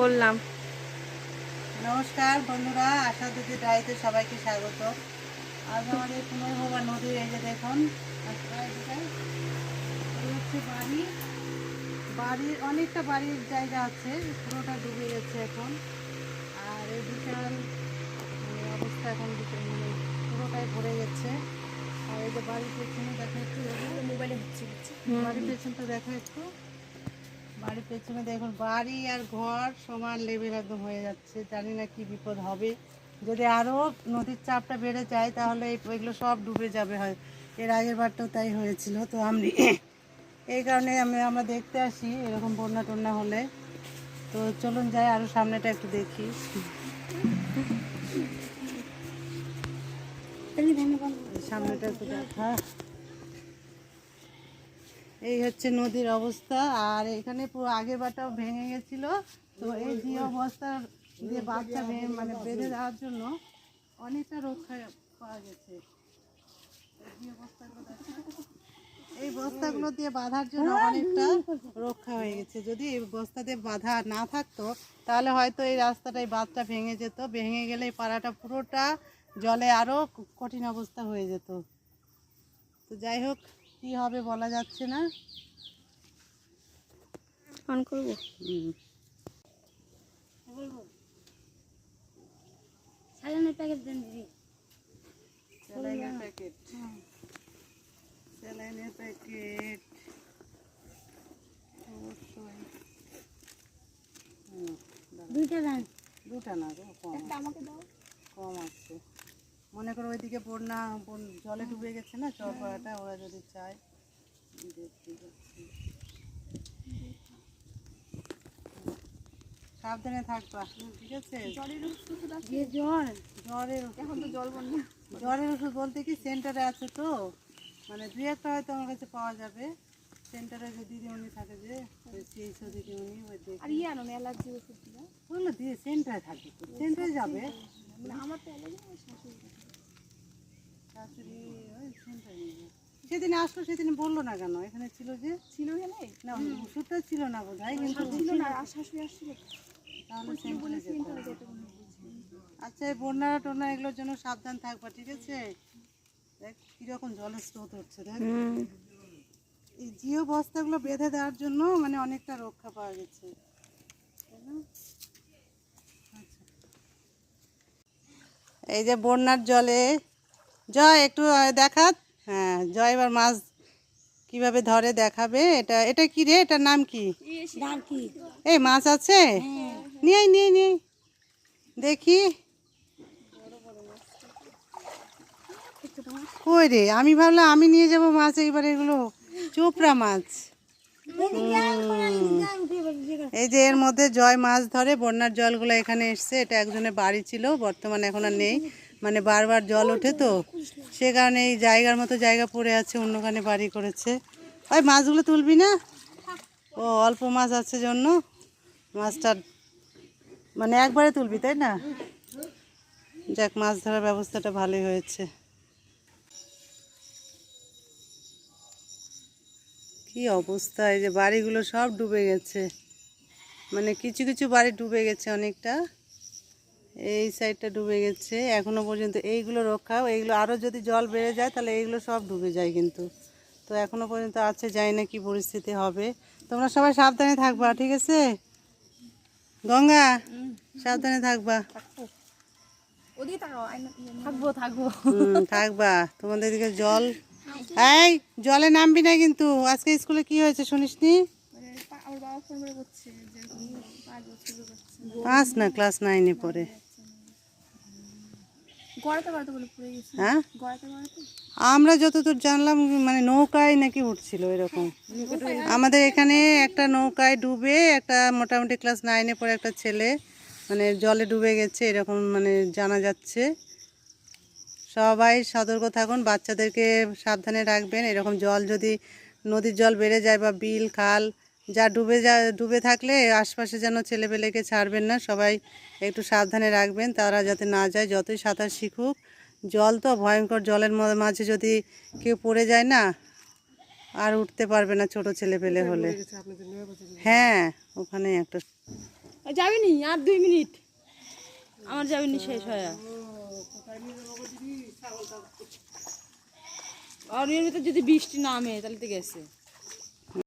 করলাম। নমস্কার বন্ধুরা আশা দিদি ডাইতে সবাইকে স্বাগত। আজ আমাদের পুনর্ভবা নদীর এই যে দেখুন এই হচ্ছে বাড়ি। বাড়ির অনেকটা বাড়ির জায়গা আছে পুরোটা ডুবে গেছে এখন। আর এই বিশাল মানে অবস্থা এখন বিশাল মানে পুরোটাই ভরে গেছে। আর এই যে বাড়ির পেছনে দেখা একটু মোবাইলে হচ্ছে বাড়ির পেছনটা দেখা একটু। বাড়ির পেছনে দেখুন বাড়ি আর ঘর সমান লেভেল একদম হয়ে যাচ্ছে। জানি না কি বিপদ হবে। যদি আরও নদীর চাপটা বেড়ে যায় তাহলে এই- এগুলো সব ডুবে যাবে হয়। এর আগের বারটাও তাই হয়েছিল। তো আমি এই কারণে আমি আমরা দেখতে আসি এরকম বন্যা টন্যা হলে। তো চলুন যাই আরও সামনেটা একটু দেখি। সামনেটা একটু দেখা। এই হচ্ছে নদীর অবস্থা, আর এখানে পুরো আগের বারটাও ভেঙে গেছিল। তো এই যে অবস্থা দিয়ে বাচ্চা ভেঙে মানে বেঁধে দেওয়ার জন্য অনেকটা রক্ষা পাওয়া গেছে। এই বস্তাগুলো দিয়ে বাঁধার জন্য অনেকটা রক্ষা হয়ে গেছে। যদি এই বস্তা দিয়ে বাঁধা না থাকতো, তাহলে হয়তো এই রাস্তাটা এই বাঁধটা ভেঙে যেত। ভেঙে গেলে এই পাড়াটা পুরোটা জলে আরও কঠিন অবস্থা হয়ে যেত। তো যাই হোক কি হবে বলা যাচ্ছে না। অন করব? হুম। সাজানোর প্যাকেট দেন দিদি। স্যালাইনের প্যাকেট স্যালাইনের প্যাকেট অবশ্যই। দুইটা দেন। দুটা না গো কম আমাকে দাও। কম আছে। মনে করো ওইদিকে বন্যা বন- জলে ডুবে গেছে না চরপাড়াটা ওরা যদি চায়। সাবধানে থাকবা ঠিক আছে? জল জ্বরের এখন তো জল জ্বরের ওষুধ বলতে কি সেন্টারে আছে তো? মানে দু একটা হয়তো আমার কাছে পাওয়া যাবে। সেন্টারে যে দিদিমণি থাকে যে দিদিমণি ওই দেখে। আর ইয়ে আনো অ্যালার্জি ওষুধ দিয়ে সেন্টারে থাকবে। সেন্টারে যাবে। মানে আমার তো অ্যালার্জি আমার শাশুড়ি শাশুড়ি ওই সেন্টারে নিয়ে সেদিন আসলো সেদিন বলল না কেন? এখানে ছিল যে ছিল না ওষুধটা ছিল না বোধ হয় কিন্তু ছিল না শাশুড়ি আসছিল। আচ্ছা এই বন্যা টন্যা এগুলোর জন্য সাবধান থাকবা ঠিক আছে? দেখ কীরকম জলের স্রোত হচ্ছে দেখ। এই জিও বস্তাগুলো বেঁধে দেওয়ার জন্য মানে অনেকটা রক্ষা পাওয়া গেছে? আচ্ছা। এই যে বন্যার জলে জয় একটু দেখাত হ্যাঁ জয় এবার মাছ কীভাবে ধরে দেখাবে? এটা এটা কি রে? এটার নাম কি? এই মাছ আছে? নিয়ে আয়, নিয়ে নিয়ে দেখি। কই রে? আমি ভাবলাম আমি নিয়ে যাব মাছ এইবার এগুলো চোপড়া মাছ। এই যে এর মধ্যে জয় মাছ ধরে বন্যার জলগুলো এখানে এসছে। এটা একজনের বাড়ি ছিল বর্তমানে এখন আর নেই। মানে বারবার জল ওঠে তো। সে কারণে এই জায়গার মতো জায়গা পড়ে আছে, অন্যখানে বাড়ি করেছে। ওই মাছগুলো তুলবি না? ও, অল্প মাছ আছে জন্য। মাছটা মানে একবারে তুলবি, তাই না? যাক, মাছ ধরার ব্যবস্থাটা ভালোই হয়েছে। কি অবস্থা, এই যে বাড়িগুলো সব ডুবে গেছে। মানে কিছু কিছু বাড়ি ডুবে গেছে অনেকটা। এই সাইডটা ডুবে গেছে। এখনও পর্যন্ত এইগুলো রক্ষাও এইগুলো আরও যদি জল বেড়ে যায় তাহলে এইগুলো সব ডুবে যায় কিন্তু। তো এখনও পর্যন্ত আছে জানি না কি পরিস্থিতি হবে। তোমরা সবাই সাবধানে থাকবা ঠিক আছে? গঙ্গা সাবধানে থাকবা। থাকব থাকব। থাকবা। তোমাদের দিকে জল। এই জলে নামবি না কিন্তু। আজকে স্কুলে কি হয়েছে শুনিসনি পাঁচ না ক্লাস নাইনে পড়ে। হ্যাঁ? আমরা যতদূর জানলাম মানে নৌকায় নাকি উঠছিল এরকম। আমাদের এখানে একটা নৌকায় ডুবে একটা মোটামুটি ক্লাস নাইনে পরে একটা ছেলে মানে জলে ডুবে গেছে এরকম মানে জানা যাচ্ছে। সবাই সতর্ক থাকুন বাচ্চাদেরকে সাবধানে রাখবেন। এরকম জল যদি নদীর জল বেড়ে যায় বা বিল খাল যা ডুবে যা ডুবে থাকলে আশপাশে যেন ছেলেপেলেকে ছাড়বেন না। সবাই একটু সাবধানে রাখবেন তারা যাতে না যায় যতই সাঁতার শিখুক। জল তো ভয়ঙ্কর জলের ম- মাঝে যদি কেউ পড়ে যায় না আর উঠতে পারবে না ছোট ছেলে পেলে হলে। হ্যাঁ ওখানে একটা যাবিনি আর দুই মিনিট। আমার যাবিনি শেষ হয়। আর যদি বৃষ্টি নামে তাহলে তো গেছে।